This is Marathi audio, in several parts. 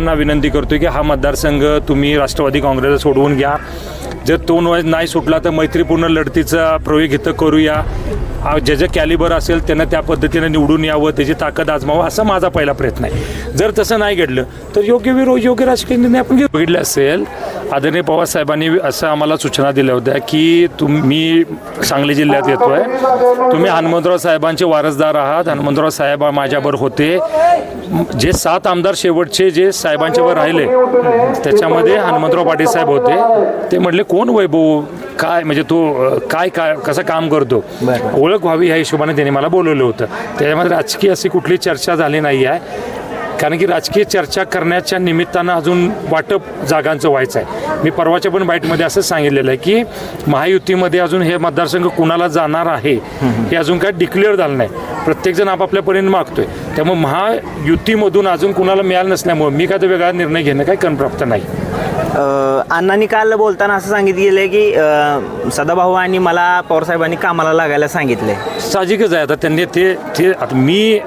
त्यांना विनंती करतो की हा मतदारसंघ तुम्ही राष्ट्रवादी काँग्रेसला सोडवून घ्या. जर तो नाही सुटला तर मैत्रीपूर्ण लढतीचा प्रयोग इथं करूया. जे जे कॅलिबर असेल त्यांना त्या पद्धतीने निवडून यावं त्याची ताकद आजमावं असा माझा पहिला प्रयत्न आहे. जर तसं नाही घडलं तर योग्य विरो योग्य राजकीय निर्णय आपण घेऊ. बघितले असेल आदरणीय पवार साहेबांनी असं आम्हाला सूचना दिल्या होत्या की तुम्ही सांगली जिल्ह्यात येतोय. तुम्ही हनुमंतराव साहेबांचे वारसदार आहात. हनुमंतराव साहेब माझ्याबरोबर होते. जे सात आमदार शेवटचे जे साहेबांच्यावर राहिले त्याच्यामध्ये हनुमंतराव पाटील साहेब होते. ते म्हटले कोण वैभव? काय? म्हणजे तो काय काय कसं काम करतो? ओळख व्हावी ह्या हिशोबाने त्यांनी मला बोलवलं होतं. त्याच्यामध्ये राजकीय अशी कुठली चर्चा झाली नाही आहे कारण की राजकीय चर्चा करण्याच्या निमित्तानं अजून वाटप जागांचं व्हायचं आहे मी परवाच्या पण बाईटमध्ये असं सांगितलेलं आहे की महायुतीमध्ये अजून हे मतदारसंघ कुणाला जाणार आहे हे अजून काय डिक्लेअर झालं नाही. प्रत्येकजण आपापल्या परीने मागतोय. त्यामुळे महायुतीमधून अजून कुणाला मिळालं नसल्यामुळे मी काय वेगळा निर्णय घेणं काही कनप्राप्त नाही. अण्णांनी काल बोलताना असं सांगितलं गेलं की सदाभाऊ आणि मला पवारसाहेबांनी कामाला लागायला सांगितले साहजिकच आहे. आता त्यांनी ते ते आता मी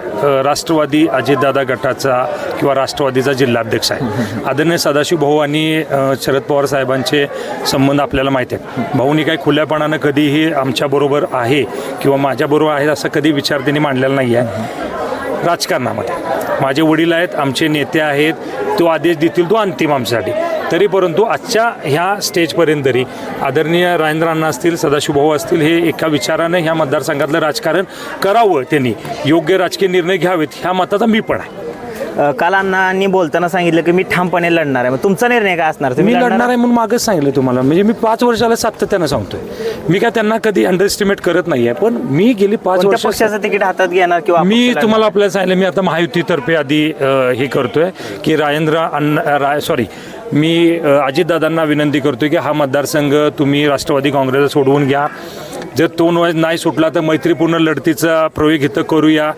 राष्ट्रवादी अजितदादा गटाचा किंवा राष्ट्रवादीचा जिल्हाध्यक्ष आहे. आदरणीय सदाशिव भाऊ आणि शरद पवार साहेबांचे संबंध आपल्याला माहीत आहेत. भाऊनी काही खुल्यापणानं कधीही आमच्याबरोबर आहे किंवा माझ्याबरोबर आहे असं कधी विचार त्यांनी मांडलेला नाही आहे राजकारणामध्ये. माझे वडील आहेत आमचे नेते आहेत तो आदेश देतील तो अंतिम आमच्यासाठी. तरी परंतु आजच्या ह्या स्टेजपर्यंत तरी आदरणीय राजेंद्र अण्णा असतील सदाशिवभाऊ असतील हे एका विचारानं ह्या मतदारसंघातलं राजकारण करावं त्यांनी. योग्य राजकीय निर्णय घ्यावेत ह्या मताचा मी पण आहे. काल अण्णांनी बोलताना सांगितलं की मी ठामपणे लढणार आहे. मग तुमचा निर्णय काय असणार? मी लढणार आहे म्हणून मागच सांगितलं तुम्हाला. म्हणजे मी पाच वर्षाला सातत्यानं सांगतोय. मी काय त्यांना कधी अंडर एस्टिमेट करत नाही आहे पण मी गेली पाच वर्ष पक्षाचं तिकीट हातात घेणार किंवा मी? तुम्हाला आपल्याला सांगितलं मी आता महायुतीतर्फे आधी हे करतोय की राजेंद्र अण्णा सॉरी मी अजितदादांना विनंती करतोय की हा मतदारसंघ तुम्ही राष्ट्रवादी काँग्रेसला सोडवून घ्या. जर तो नाही सुटला तर मैत्रीपूर्ण लढतीचा प्रयोग इथं करूया.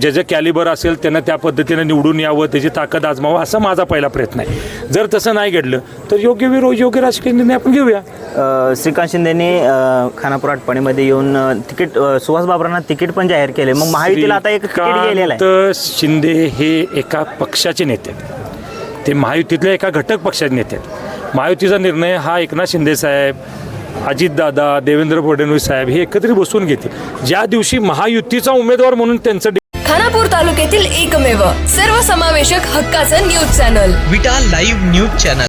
जे जे कॅलिबर असेल त्यांना त्या पद्धतीनं निवडून यावं त्याची ताकद आजमावं असा माझा पहिला प्रयत्न आहे. जर तसं नाही घडलं तर योग्य विरो योग्य राजकीय निर्णय आपण घेऊया. श्रीकांत शिंदेने खानापूर आटपाडीमध्ये येऊन तिकीट सुहास बाबरांना तिकीट पण जाहीर केले मग महायुतीला आता एक तिकीट गेलेलं आहे. श्रीकांत शिंदे हे एका पक्षाचे नेते. आहेत ते महायुतीतल्या एका घटक पक्षाचे नेते आहेत. महायुतीचा निर्णय हा एकनाथ शिंदे साहेब अजितदादा देवेंद्र फडणवीस साहेब हे एकत्रित बसून घेतील. ज्या दिवशी महायुतीचा उमेदवार म्हणून त्यांचं खानापूर तालुक्यातील एकमेव सर्वसमावेशक हक्काचं news channel. Vita live news channel.